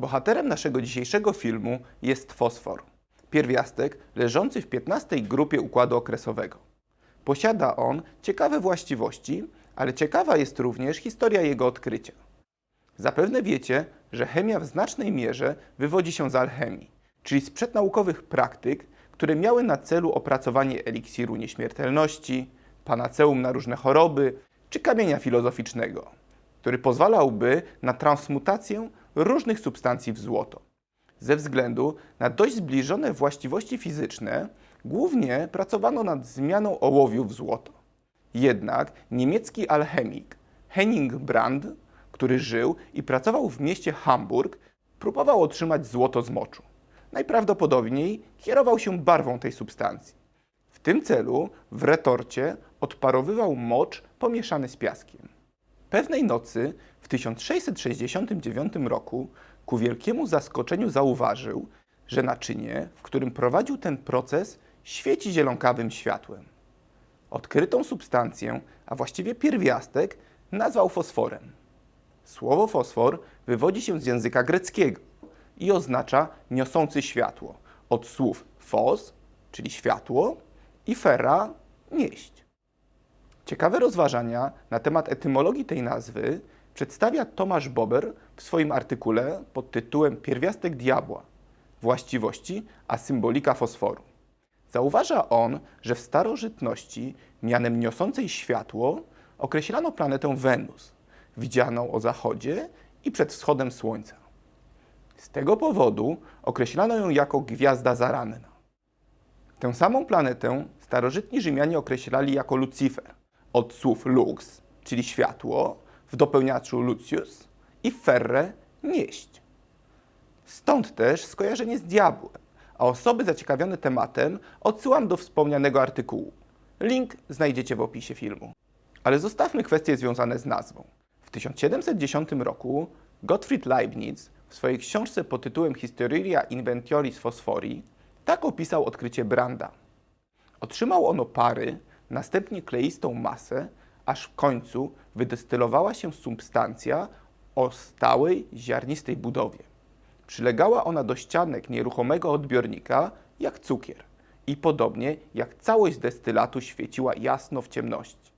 Bohaterem naszego dzisiejszego filmu jest fosfor, pierwiastek leżący w 15 grupie układu okresowego. Posiada on ciekawe właściwości, ale ciekawa jest również historia jego odkrycia. Zapewne wiecie, że chemia w znacznej mierze wywodzi się z alchemii, czyli z przednaukowych praktyk, które miały na celu opracowanie eliksiru nieśmiertelności, panaceum na różne choroby czy kamienia filozoficznego, który pozwalałby na transmutację różnych substancji w złoto. Ze względu na dość zbliżone właściwości fizyczne, głównie pracowano nad zmianą ołowiu w złoto. Jednak niemiecki alchemik Henning Brand, który żył i pracował w mieście Hamburg, próbował otrzymać złoto z moczu. Najprawdopodobniej kierował się barwą tej substancji. W tym celu w retorcie odparowywał mocz pomieszany z piaskiem. Pewnej nocy w 1669 roku ku wielkiemu zaskoczeniu zauważył, że naczynie, w którym prowadził ten proces, świeci zielonkawym światłem. Odkrytą substancję, a właściwie pierwiastek, nazwał fosforem. Słowo fosfor wywodzi się z języka greckiego i oznacza niosący światło, od słów fos, czyli światło, i fera, nieść. Ciekawe rozważania na temat etymologii tej nazwy przedstawia Tomasz Bober w swoim artykule pod tytułem Pierwiastek diabła właściwości a symbolika fosforu. Zauważa on, że w starożytności mianem niosącej światło określano planetę Wenus, widzianą o zachodzie i przed wschodem Słońca. Z tego powodu określano ją jako gwiazda zaranna. Tę samą planetę starożytni Rzymianie określali jako Lucifer, od słów lux, czyli światło, w dopełniaczu lucius i ferre, nieść. Stąd też skojarzenie z diabłem, a osoby zaciekawione tematem odsyłam do wspomnianego artykułu. Link znajdziecie w opisie filmu. Ale zostawmy kwestie związane z nazwą. W 1710 roku Gottfried Leibniz w swojej książce pod tytułem Historia Inventioris Phosphori tak opisał odkrycie Branda. Otrzymał ono pary, następnie kleistą masę, aż w końcu wydestylowała się substancja o stałej, ziarnistej budowie. Przylegała ona do ścianek nieruchomego odbiornika jak cukier i podobnie jak całość destylatu świeciła jasno w ciemności.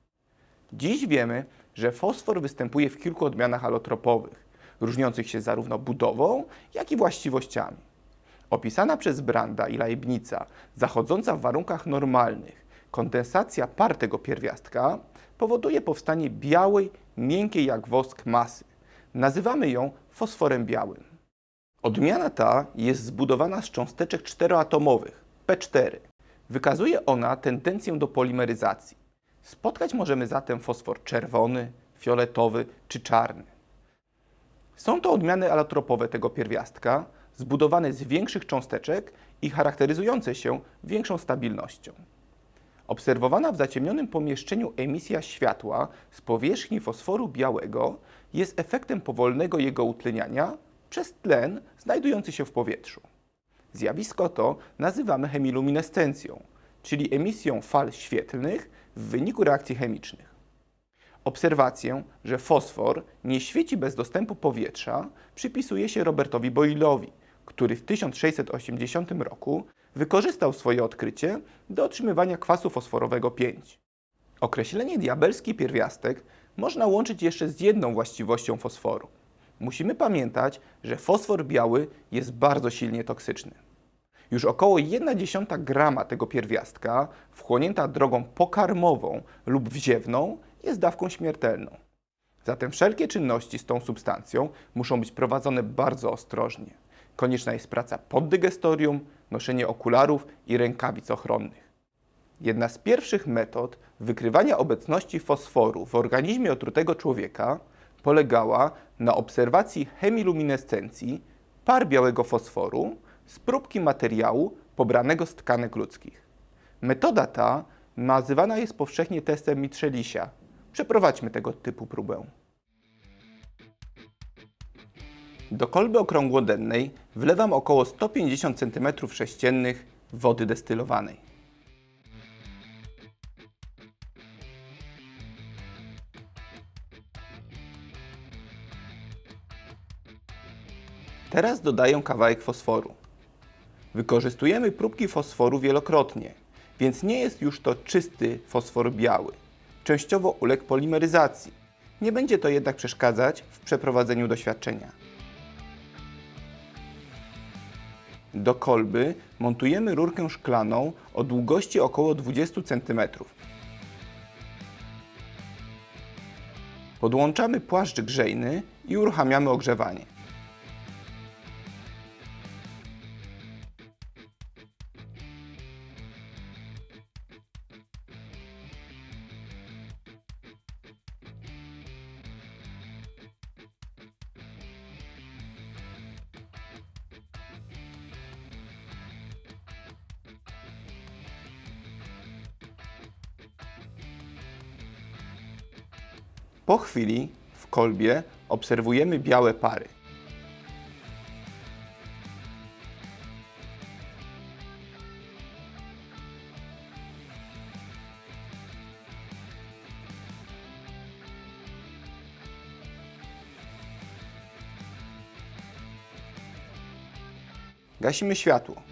Dziś wiemy, że fosfor występuje w kilku odmianach alotropowych, różniących się zarówno budową, jak i właściwościami. Opisana przez Branda i Leibnica, zachodząca w warunkach normalnych, kondensacja par tego pierwiastka powoduje powstanie białej, miękkiej jak wosk masy. Nazywamy ją fosforem białym. Odmiana ta jest zbudowana z cząsteczek czteroatomowych, P4. Wykazuje ona tendencję do polimeryzacji. Spotkać możemy zatem fosfor czerwony, fioletowy czy czarny. Są to odmiany alotropowe tego pierwiastka, zbudowane z większych cząsteczek i charakteryzujące się większą stabilnością. Obserwowana w zaciemnionym pomieszczeniu emisja światła z powierzchni fosforu białego jest efektem powolnego jego utleniania przez tlen znajdujący się w powietrzu. Zjawisko to nazywamy chemiluminescencją, czyli emisją fal świetlnych w wyniku reakcji chemicznych. Obserwację, że fosfor nie świeci bez dostępu powietrza, przypisuje się Robertowi Boyle'owi, który w 1680 roku wykorzystał swoje odkrycie do otrzymywania kwasu fosforowego 5. Określenie diabelski pierwiastek można łączyć jeszcze z jedną właściwością fosforu. Musimy pamiętać, że fosfor biały jest bardzo silnie toksyczny. Już około 1,1 grama tego pierwiastka, wchłonięta drogą pokarmową lub wziewną, jest dawką śmiertelną. Zatem wszelkie czynności z tą substancją muszą być prowadzone bardzo ostrożnie. Konieczna jest praca pod dygestorium, noszenie okularów i rękawic ochronnych. Jedna z pierwszych metod wykrywania obecności fosforu w organizmie otrutego człowieka polegała na obserwacji chemiluminescencji par białego fosforu z próbki materiału pobranego z tkanek ludzkich. Metoda ta nazywana jest powszechnie testem Mitrzelisia. Przeprowadźmy tego typu próbę. Do kolby okrągłodennej wlewam około 150 cm3 wody destylowanej. Teraz dodaję kawałek fosforu. Wykorzystujemy próbki fosforu wielokrotnie, więc nie jest już to czysty fosfor biały. Częściowo uległ polimeryzacji. Nie będzie to jednak przeszkadzać w przeprowadzeniu doświadczenia. Do kolby montujemy rurkę szklaną o długości około 20 cm. Podłączamy płaszcz grzejny i uruchamiamy ogrzewanie. Po chwili w kolbie obserwujemy białe pary. Gasimy światło.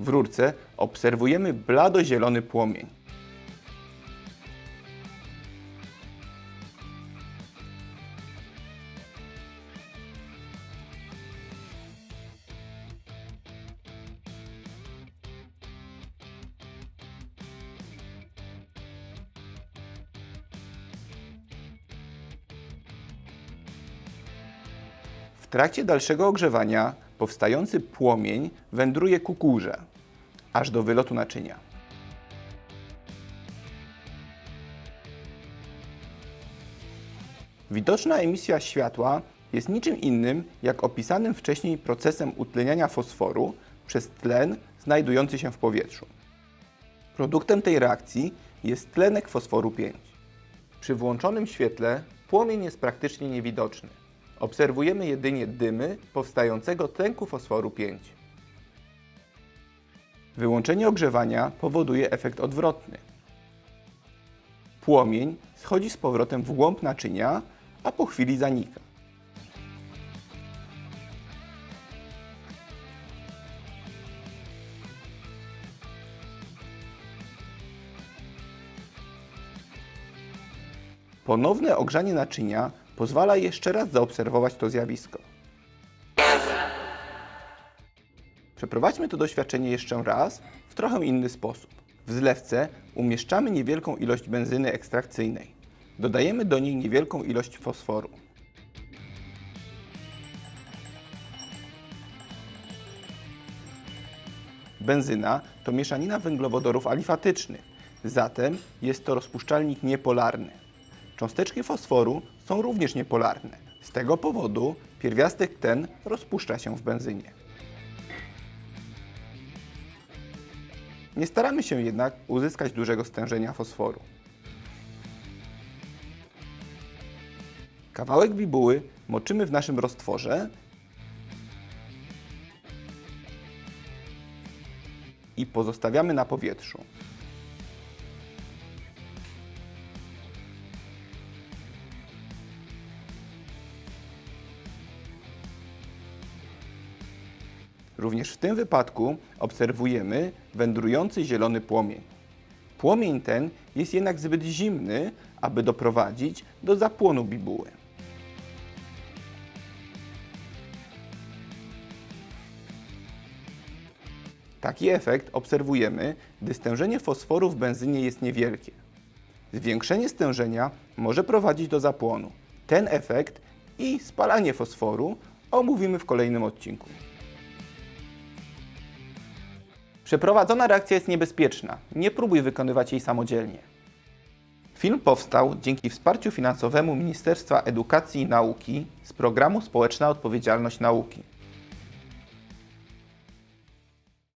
W rurce obserwujemy blado-zielony płomień. W trakcie dalszego ogrzewania powstający płomień wędruje ku górze, aż do wylotu naczynia. Widoczna emisja światła jest niczym innym jak opisanym wcześniej procesem utleniania fosforu przez tlen znajdujący się w powietrzu. Produktem tej reakcji jest tlenek fosforu 5. Przy włączonym świetle płomień jest praktycznie niewidoczny. Obserwujemy jedynie dymy powstającego tlenku fosforu 5. Wyłączenie ogrzewania powoduje efekt odwrotny. Płomień schodzi z powrotem w głąb naczynia, a po chwili zanika. Ponowne ogrzanie naczynia pozwala jeszcze raz zaobserwować to zjawisko. Przeprowadźmy to doświadczenie jeszcze raz w trochę inny sposób. W zlewce umieszczamy niewielką ilość benzyny ekstrakcyjnej. Dodajemy do niej niewielką ilość fosforu. Benzyna to mieszanina węglowodorów alifatycznych, zatem jest to rozpuszczalnik niepolarny. Cząsteczki fosforu są również niepolarne. Z tego powodu pierwiastek ten rozpuszcza się w benzynie. Nie staramy się jednak uzyskać dużego stężenia fosforu. Kawałek bibuły moczymy w naszym roztworze i pozostawiamy na powietrzu. Również w tym wypadku obserwujemy wędrujący zielony płomień. Płomień ten jest jednak zbyt zimny, aby doprowadzić do zapłonu bibuły. Taki efekt obserwujemy, gdy stężenie fosforu w benzynie jest niewielkie. Zwiększenie stężenia może prowadzić do zapłonu. Ten efekt i spalanie fosforu omówimy w kolejnym odcinku. Przeprowadzona reakcja jest niebezpieczna. Nie próbuj wykonywać jej samodzielnie. Film powstał dzięki wsparciu finansowemu Ministerstwa Edukacji i Nauki z programu Społeczna Odpowiedzialność Nauki.